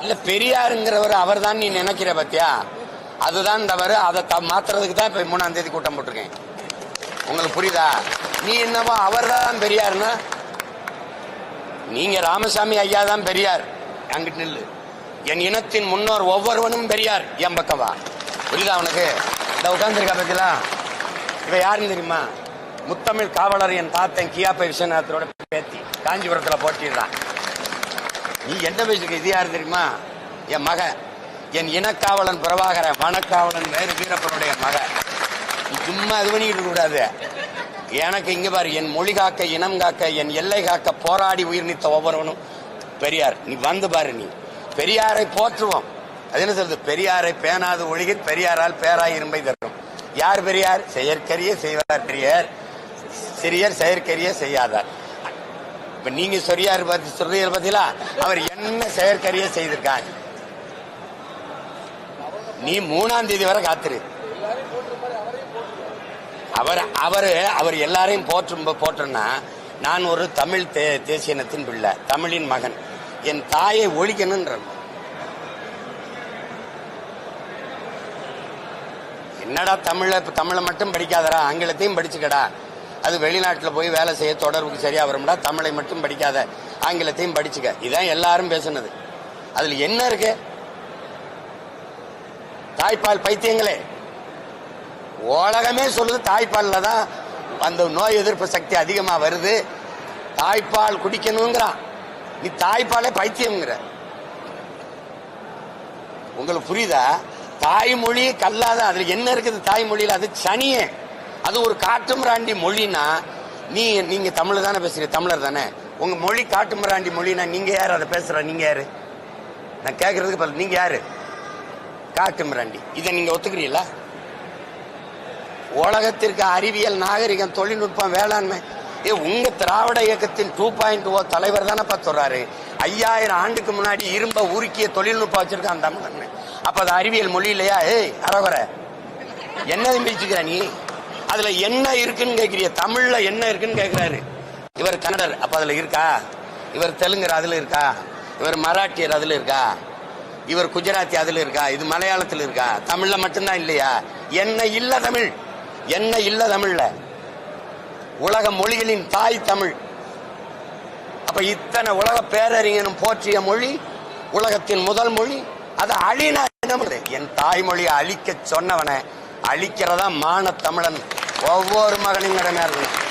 இல்ல பெரியாருங்கிறவர் அவர் தான் நீ நினைக்கிற பத்தியா? அதுதான் தவறு அதை த- மாத்துறதுக்கு தான் இப்ப மூணாம் தேதி கூட்டம் போட்டிருக்கேன். உங்களுக்கு புரியுதா? நீ என்னவோ அவர் தான் பெரியாருன்னா நீங்க ராமசாமி ஐயா தான் பெரியார். அங்கிட்டு நில்லு. என் இனத்தின் முன்னோர் ஒவ்வொருவனும் பெரியார். என் பக்கம் வா. புரியுதா அவனுக்கு இந்த உட்காந்துருக்கா பத்திலா? இவ யாருன்னு தெரியுமா? முத்தமிழ் காவலர் என் தாத்தன் கியாப்பை விஸ்வநாதரோட பேத்தி. காஞ்சிபுரத்துல போட்டிடுறான் நீ எந்த வயசுக்கு இது யாரு தெரியுமா? என் மக. என் இனக்காவலன் பிரபாகரன் வனக்காவலன் வேறு வீரப்பனுடைய மக. நீ சும்மா இது பண்ணிக்கிட்டு கூடாது. எனக்கு இங்க பாரு என் மொழி காக்க இனம் காக்க என் எல்லை காக்க போராடி உயிர் நீத்த ஒவ்வொருவனும். பெரியார் நீ வந்து பாரு நீ. பெரியாரை போற்றுவோம். அது என்ன சொல்றது? பெரியாரை பேணாது ஒழிக பெரியாரால் பேராய் இரும்பை தரும். யார் பெரியார்? செயற்கரிய செய்வார் பெரியார். சிறியர் செயற்கரிய செய்யாதார். இப்ப நீங்க சொரியார் பார்த்து சொல்றீங்க பத்திலா அவர் என்ன செயற்கரிய செய்திருக்காங்க நீ மூணாம் தேதி வரை காத்திரு. அவர் அவரு அவர் எல்லாரையும் போற்றும் போற்றனா நான் ஒரு தமிழ் தே- தேசிய இனத்தின் பிள்ளை தமிழின் மகன். என் தாயை ஒழிக்கணுன்ற என்னடா தமிழ தமிழை மட்டும் படிக்காதடா ஆங்கிலத்தையும் படிச்சுக்கடா? அது வெளிநாட்டில் போய் வேலை செய்ய தொடர்புக்கு சரியா வரும்டா தமிழை மட்டும் படிக்காத ஆங்கிலத்தையும் படிச்சுக்க. இதான் எல்லாரும் பேசுனது. அதுல என்ன இருக்கு? தாய்ப்பால் பைத்தியங்களே. உலகமே சொல்லுது தாய்ப்பால்ல தான் அந்த நோய் எதிர்ப்பு சக்தி அதிகமா வருது. தாய்ப்பால் குடிக்கணுங்கிறான். நீ தாய்ப்பாலே பைத்தியம்ங்கிற. உங்களுக்கு புரியுதா? தாய்மொழி கல்லாத அதுல என்ன இருக்குது தாய்மொழியில? அது சனியே. அது ஒரு காட்டுமிராண்டி மொழினா நீ நீங்க தமிழ் தானே பேசுறீங்க தமிழர் தானே? உங்க மொழி காட்டுமிராண்டி மொழினா நீங்க யார்? அதை பேசுற நீங்க யாரு? நான் கேட்கறதுக்கு பதில் நீங்க யாரு? காட்டுமிராண்டி. இதை நீங்க ஒத்துக்கிறீங்களா? உலகத்திற்கு அறிவியல் நாகரிகம் தொழில்நுட்பம் வேளாண்மை. ஏ உங்க திராவிட இயக்கத்தின் டூ பாயிண்ட் ஓ தலைவர் தானே சொல்றாரு. ஐயாயிரம் ஆண்டுக்கு முன்னாடி இரும்ப உருக்கிய தொழில்நுட்பம் வச்சிருக்கான் தமிழன். அப்ப அது அறிவியல் மொழி இல்லையா? ஏய் அரகுற என்ன பிரிச்சுக்கிற நீ? அதுல என்ன இருக்குன்னு கேக்குறிய? தமிழ்ல என்ன இருக்குன்னு கேக்குறாரு. இவர் கன்னடர் அப்ப அதுல இருக்கா? இவர் தெலுங்கர் அதுல இருக்கா? இவர் மராட்டியர் அதுல இருக்கா? இவர் குஜராத்தி அதுல இருக்கா? இது மலையாளத்துல இருக்கா? தமிழ்ல மட்டும்தான் இல்லையா? என்ன இல்ல தமிழ். என்ன இல்ல தமிழ்ல. உலக மொழிகளின் தாய் தமிழ். அப்ப இத்தனை உலக பேரறிஞனும் போற்றிய மொழி உலகத்தின் முதல் மொழி அதை அழினா என்ன பண்றது? என் தாய்மொழியை அழிக்க சொன்னவனை. அழிக்கிறதா மான தமிழன். ஒவ்வொரு மகனின் கடமையாக இருக்கணும்.